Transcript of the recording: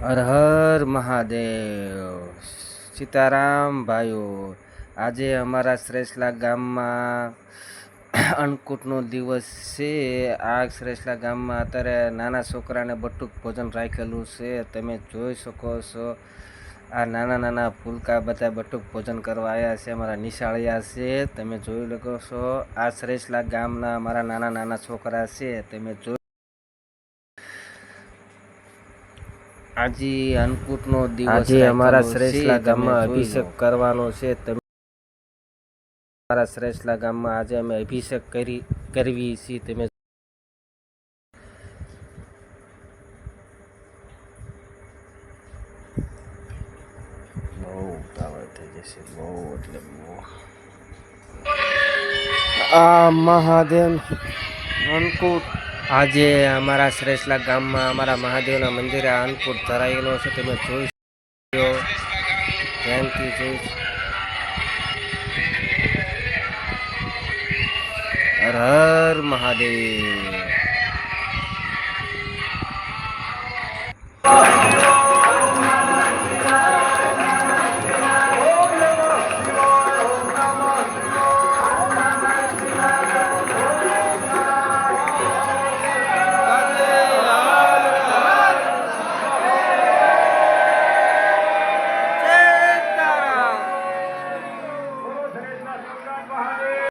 હર હર મહાદેવ. સીતારામ ભાઈઓ, આજે અમારા શ્રેષ્ઠલા ગામમાં અન્નકૂટનો દિવસ છે. આ શ્રેષ્ઠલા ગામમાં અત્યારે નાના છોકરાને બટુક ભોજન રાખેલું છે. તમે જોઈ શકો છો, આ નાના નાના ફૂલકા બધા બટુક ભોજન કરવા આવ્યા છે, અમારા નિશાળિયા છે. તમે જોઈ શકો છો, આ શ્રેષ્ઠલા ગામના અમારા નાના નાના છોકરા છે. તમે જોઈ આજે અન્નકૂટનો દિવસ આજે અમારા શ્રેષ્ઠલા ગામમાં અભિષેક કરવાનો છે તમે અમારા શ્રેષ્ઠલા ગામમાં આજે અમે અભિષેક કરી કરવી છીએ તમે બહુ ઉતાવળ થઈ જશે બહુ એટલે બહુ. આ મહાદેવ અન્નકૂટ આજે અમારા શ્રેષ્ઠલા ગામમાં અમારા મહાદેવના મંદિરે અન્નકૂટ ધરાયેલો છે. તમે જોઈ શકો ધ્યાનથી જોઈ હર હર મહાદેવ.